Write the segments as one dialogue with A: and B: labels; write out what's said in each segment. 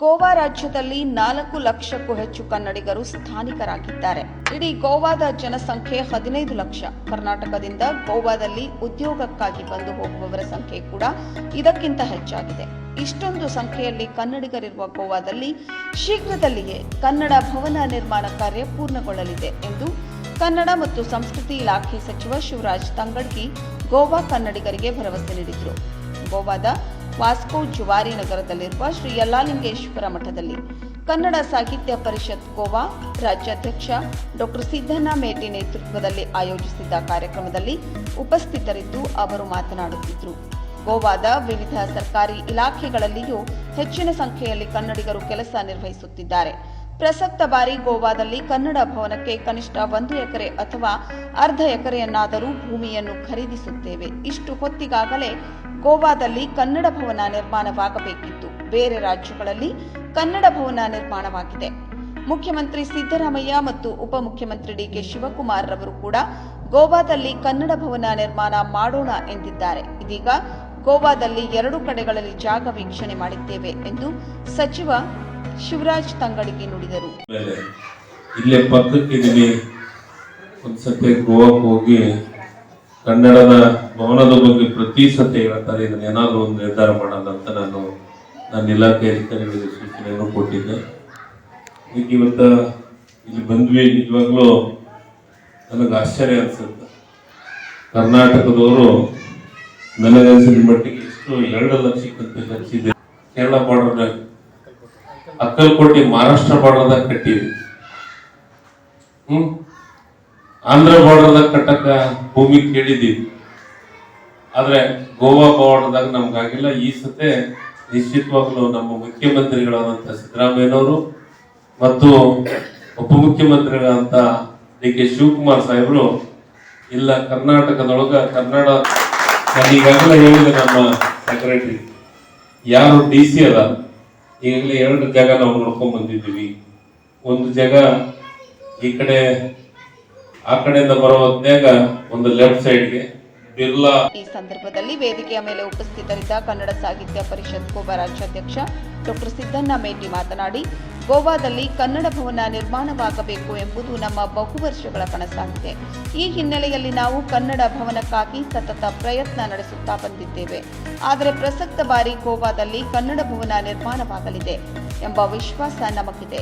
A: ಗೋವಾ ರಾಜ್ಯದಲ್ಲಿ ನಾಲ್ಕು ಲಕ್ಷಕ್ಕೂ ಹೆಚ್ಚು ಕನ್ನಡಿಗರು ಸ್ಥಾನಿಕರಾಗಿದ್ದಾರೆ. ಇಡೀ ಗೋವಾದ ಜನಸಂಖ್ಯೆ ಹದಿನೈದು ಲಕ್ಷ. ಕರ್ನಾಟಕದಿಂದ ಗೋವಾದಲ್ಲಿ ಉದ್ಯೋಗಕ್ಕಾಗಿ ಬಂದು ಹೋಗುವವರ ಸಂಖ್ಯೆ ಕೂಡ ಇದಕ್ಕಿಂತ ಹೆಚ್ಚಾಗಿದೆ. ಇಷ್ಟೊಂದು ಸಂಖ್ಯೆಯಲ್ಲಿ ಕನ್ನಡಿಗರಿರುವ ಗೋವಾದಲ್ಲಿ ಶೀಘ್ರದಲ್ಲಿಯೇ ಕನ್ನಡ ಭವನ ನಿರ್ಮಾಣ ಕಾರ್ಯ ಪೂರ್ಣಗೊಳ್ಳಲಿದೆ ಎಂದು ಕನ್ನಡ ಮತ್ತು ಸಂಸ್ಕೃತಿ ಇಲಾಖೆ ಸಚಿವ ಶಿವರಾಜ್ ತಂಗಡ್ಗಿ ಗೋವಾ ಕನ್ನಡಿಗರಿಗೆ ಭರವಸೆ ನೀಡಿದರು. ಗೋವಾದ ವಾಸ್ಕೋ ಜುವಾರಿ ನಗರದಲ್ಲಿರುವ ಶ್ರೀ ಯಲ್ಲಾಲಿಂಗೇಶ್ವರ ಮಠದಲ್ಲಿ ಕನ್ನಡ ಸಾಹಿತ್ಯ ಪರಿಷತ್ ಗೋವಾ ರಾಜ್ಯಾಧ್ಯಕ್ಷ ಡಾಕ್ಟರ್ ಸಿದ್ದಣ್ಣ ಮೇಟಿ ನೇತೃತ್ವದಲ್ಲಿ ಆಯೋಜಿಸಿದ್ದ ಕಾರ್ಯಕ್ರಮದಲ್ಲಿ ಉಪಸ್ಥಿತರಿದ್ದು ಅವರು ಮಾತನಾಡುತ್ತಿದ್ದರು. ಗೋವಾದ ವಿವಿಧ ಸರ್ಕಾರಿ ಇಲಾಖೆಗಳಲ್ಲಿಯೂ ಹೆಚ್ಚಿನ ಸಂಖ್ಯೆಯಲ್ಲಿ ಕನ್ನಡಿಗರು ಕೆಲಸ ನಿರ್ವಹಿಸುತ್ತಿದ್ದಾರೆ. ಪ್ರಸಕ್ತ ಬಾರಿ ಗೋವಾದಲ್ಲಿ ಕನ್ನಡ ಭವನಕ್ಕೆ ಕನಿಷ್ಠ ಒಂದು ಎಕರೆ ಅಥವಾ ಅರ್ಧ ಎಕರೆಯನ್ನಾದರೂ ಭೂಮಿಯನ್ನು ಖರೀದಿಸುತ್ತೇವೆ. ಇಷ್ಟು ಹೊತ್ತಿಗಾಗಲೇ ಗೋವಾದಲ್ಲಿ ಕನ್ನಡ ಭವನ ನಿರ್ಮಾಣವಾಗಬೇಕಿತ್ತು. ಬೇರೆ ರಾಜ್ಯಗಳಲ್ಲಿ ಕನ್ನಡ ಭವನ ನಿರ್ಮಾಣವಾಗಿದೆ. ಮುಖ್ಯಮಂತ್ರಿ ಸಿದ್ದರಾಮಯ್ಯ ಮತ್ತು ಉಪಮುಖ್ಯಮಂತ್ರಿ ಡಿಕೆ ಶಿವಕುಮಾರ್ ರವರು ಕೂಡ ಗೋವಾದಲ್ಲಿ ಕನ್ನಡ ಭವನ ನಿರ್ಮಾಣ ಮಾಡೋಣ ಎಂದಿದ್ದಾರೆ. ಇದೀಗ ಗೋವಾದಲ್ಲಿ ಎರಡು ಕಡೆಗಳಲ್ಲಿ ಜಾಗ ವೀಕ್ಷಣೆ ಮಾಡಿದ್ದೇವೆ ಎಂದು ಸಚಿವ ಶಿವರಾಜ್ ತಂಗಡಿಗೆ ನುಡಿದರು.
B: ಇಲ್ಲೇ ಒಂದ್ಸತಿ ಗೋವಾಕ್ಕೆ ಹೋಗಿ ಕನ್ನಡದ ಭವನದ ಬಗ್ಗೆ ಪ್ರತಿ ಸತಿ ಹೇಳ್ತಾರೆ ಏನಾದರೂ ಒಂದು ನಿರ್ಧಾರ ಮಾಡೋಣ ಅಂತ ನಾನು ನನ್ನ ಇಲಾಖೆ ಅಧಿಕಾರಿಗಳಿಗೆ ಸೂಚನೆಯನ್ನು ಕೊಟ್ಟಿದ್ದೆ. ಈಗ ಇವತ್ತ ಇಲ್ಲಿ ಬಂದ್ವಿ ನಿಜವಾಗ್ಲೂ ನನಗೆ ಆಶ್ಚರ್ಯ ಅನ್ಸುತ್ತೆ. ಕರ್ನಾಟಕದವರು ನನಗನ್ಸಿದ ಮಟ್ಟಿಗೆ ಇಷ್ಟು ಎರಡು ಲಕ್ಷಕ್ಕಿಂತ ಹೆಚ್ಚಿದೆ ಕೇರಳ ಅಕ್ಕಲ್ ಅಕ್ಕಲ್ಕೋಟೆ, ಮಹಾರಾಷ್ಟ್ರ ಬಾರ್ಡರ್ದಾಗ ಕಟ್ಟಿದೆ ಹ್ಮ್? ಆಂಧ್ರ ಬಾರ್ಡರ್ದಾಗ ಕಟ್ಟಕ ಭೂಮಿ ಕೇಳಿದ್ವಿ. ಆದ್ರೆ ಗೋವಾ ಬಾರ್ಡರ್ದಾಗ ನಮ್ಗಾಗಿಲ್ಲ ಈ ಸತೆ ನಿಶ್ಚಿತವಾಗ್ಲೂ ನಮ್ಮ ಮುಖ್ಯಮಂತ್ರಿಗಳಾದಂತ ಸಿದ್ದರಾಮಯ್ಯನವರು ಮತ್ತು ಉಪಮುಖ್ಯಮಂತ್ರಿಗಳಾದಂತ ಡಿ ಕೆ ಶಿವಕುಮಾರ್ ಸಾಹೇಬರು ಇಲ್ಲ ಕರ್ನಾಟಕದೊಳಗ ಕನ್ನಡ ನಾನು ಈಗಾಗಲೇ ಹೇಳಿದೆ ನಮ್ಮ ಸೆಕ್ರೆಟರಿ ಯಾರು ಡಿ ಸಿ ಅದ ಈಗಾಗಲೇ ಎರಡು ಜಾಗ ನಾವು ನೋಡ್ಕೊಂಡ್ ಬಂದಿದ್ದೀವಿ. ಒಂದು ಜಾಗ ಈ ಕಡೆ ಆ ಕಡೆಯಿಂದ ಬರೋ ಹೊತ್ನ್ಯಾಗ ಒಂದು ಲೆಫ್ಟ್ ಸೈಡ್ಗೆ ಬಿರ್ಲಾ.
A: ಈ ಸಂದರ್ಭದಲ್ಲಿ ವೇದಿಕೆಯ ಮೇಲೆ ಉಪಸ್ಥಿತರಿದ್ದ ಕನ್ನಡ ಸಾಹಿತ್ಯ ಪರಿಷತ್ ಗೋವಾ ರಾಜ್ಯಾಧ್ಯಕ್ಷ ಡಾಕ್ಟರ್ ಸಿದ್ದಣ್ಣ ಮೇಟಿ ಮಾತನಾಡಿ, ಗೋವಾದಲ್ಲಿ ಕನ್ನಡ ಭವನ ನಿರ್ಮಾಣವಾಗಬೇಕು ಎಂಬುದು ನಮ್ಮ ಬಹು ವರ್ಷಗಳ ಕನಸಾಗಿದೆ. ಈ ಹಿನ್ನೆಲೆಯಲ್ಲಿ ನಾವು ಕನ್ನಡ ಭವನಕ್ಕಾಗಿ ಸತತ ಪ್ರಯತ್ನ ನಡೆಸುತ್ತಾ ಬಂದಿದ್ದೇವೆ. ಆದರೆ ಪ್ರಸಕ್ತ ಬಾರಿ ಗೋವಾದಲ್ಲಿ ಕನ್ನಡ ಭವನ ನಿರ್ಮಾಣವಾಗಲಿದೆ ಎಂಬ ವಿಶ್ವಾಸ ನಮಗಿದೆ.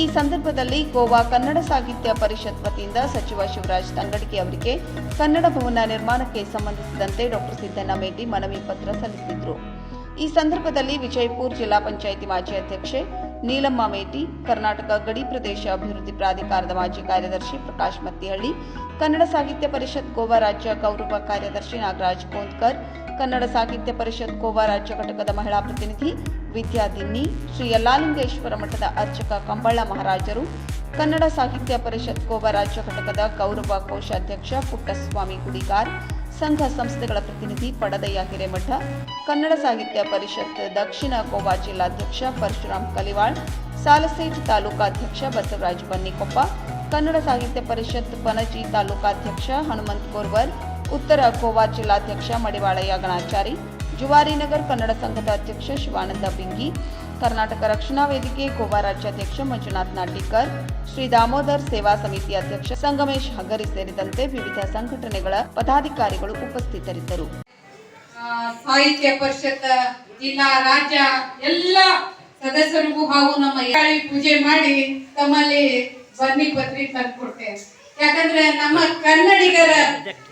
A: ಈ ಸಂದರ್ಭದಲ್ಲಿ ಗೋವಾ ಕನ್ನಡ ಸಾಹಿತ್ಯ ಪರಿಷತ್ ವತಿಯಿಂದ ಸಚಿವ ಶಿವರಾಜ್ ತಂಗಡಿಕೆ ಅವರಿಗೆ ಕನ್ನಡ ಭವನ ನಿರ್ಮಾಣಕ್ಕೆ ಸಂಬಂಧಿಸಿದಂತೆ ಡಾಕ್ಟರ್ ಸಿದ್ದಣ್ಣ ಮೇಟಿ ಮನವಿ ಪತ್ರ ಸಲ್ಲಿಸಿದ್ರು. ಈ ಸಂದರ್ಭದಲ್ಲಿ ವಿಜಯಪುರ ಜಿಲ್ಲಾ ಪಂಚಾಯಿತಿ ಮಾಜಿ ಅಧ್ಯಕ್ಷೆ ನೀಲಮ್ಮ ಮೇಟಿ, ಕರ್ನಾಟಕ ಗಡಿ ಪ್ರದೇಶ ಅಭಿವೃದ್ಧಿ ಪ್ರಾಧಿಕಾರದ ಮಾಜಿ ಕಾರ್ಯದರ್ಶಿ ಪ್ರಕಾಶ್ ಮತ್ತಿಹಳ್ಳಿ, ಕನ್ನಡ ಸಾಹಿತ್ಯ ಪರಿಷತ್ ಗೋವಾ ರಾಜ್ಯ ಗೌರವ ಕಾರ್ಯದರ್ಶಿ ನಾಗರಾಜ್ ಕೋಂದ್ಕರ್ ಕನ್ನಡ ಸಾಹಿತ್ಯ ಪರಿಷತ್ ಗೋವಾ ರಾಜ್ಯ ಘಟಕದ ಮಹಿಳಾ ಪ್ರತಿನಿಧಿ ವಿದ್ಯಾ ದಿನ್ನಿ ಶ್ರೀ ಯಲ್ಲಾಲಿಂಗೇಶ್ವರ ಮಠದ ಅರ್ಚಕ ಕಂಬಳ ಮಹಾರಾಜರು, ಕನ್ನಡ ಸಾಹಿತ್ಯ ಪರಿಷತ್ ಗೋವಾ ರಾಜ್ಯ ಘಟಕದ ಗೌರವ ಕೋಶಾಧ್ಯಕ್ಷ ಪುಟ್ಟಸ್ವಾಮಿ ಗುಡಿಗಾರ್, ಸಂಘ ಸಂಸ್ಥೆಗಳ ಪ್ರತಿನಿಧಿ ಪಡದಯ್ಯ ಹಿರೇಮಠ, ಕನ್ನಡ ಸಾಹಿತ್ಯ ಪರಿಷತ್ ದಕ್ಷಿಣ ಗೋವಾ ಜಿಲ್ಲಾಧ್ಯಕ್ಷ ಪರಶುರಾಮ್ ಕಲಿವಾಳ್ ಸಾಲಸೇಟ್ ತಾಲೂಕಾಧ್ಯಕ್ಷ ಬಸವರಾಜ್ ಬನ್ನಿಕೊಪ್ಪ, ಕನ್ನಡ ಸಾಹಿತ್ಯ ಪರಿಷತ್ ಪನಜಿ ತಾಲೂಕಾಧ್ಯಕ್ಷ ಹನುಮಂತ್ ಕೋರ್ವರ್, ಉತ್ತರ ಗೋವಾ ಜಿಲ್ಲಾಧ್ಯಕ್ಷ ಮಡಿವಾಳಯ್ಯ ಗಣಾಚಾರಿ ಜುವಾರಿನಗರ್ ಕನ್ನಡ ಸಂಘದ ಅಧ್ಯಕ್ಷ ಶಿವಾನಂದ ಬಿಂಗಿ, ಕರ್ನಾಟಕ ರಕ್ಷಣಾ ವೇದಿಕೆ ಗೋವಾ ರಾಜ್ಯಾಧ್ಯಕ್ಷ ಮಂಜುನಾಥ್ ನಾಟಿಕರ್ ಶ್ರೀ ದಾಮೋದರ್ ಸೇವಾ ಸಮಿತಿ ಅಧ್ಯಕ್ಷ ಸಂಗಮೇಶ್ ಹಗರಿ ಸೇರಿದಂತೆ ವಿವಿಧ ಸಂಘಟನೆಗಳ ಪದಾಧಿಕಾರಿಗಳು ಉಪಸ್ಥಿತರಿದ್ದರು.
C: ಸಾಹಿತ್ಯ ಪರಿಷತ್, ಜಿಲ್ಲಾ, ರಾಜ್ಯ ಎಲ್ಲ ಸದಸ್ಯರಿಗೂ ಹಾಗೂ ನಮ್ಮ ಪೂಜೆ ಮಾಡಿ ತಮ್ಮಲ್ಲಿ ಬನ್ನಿ ಪತ್ರಿ ತಂದ್ಕೊಡ್ತೇವೆ ಯಾಕಂದ್ರೆ ನಮ್ಮ ಕನ್ನಡಿಗರ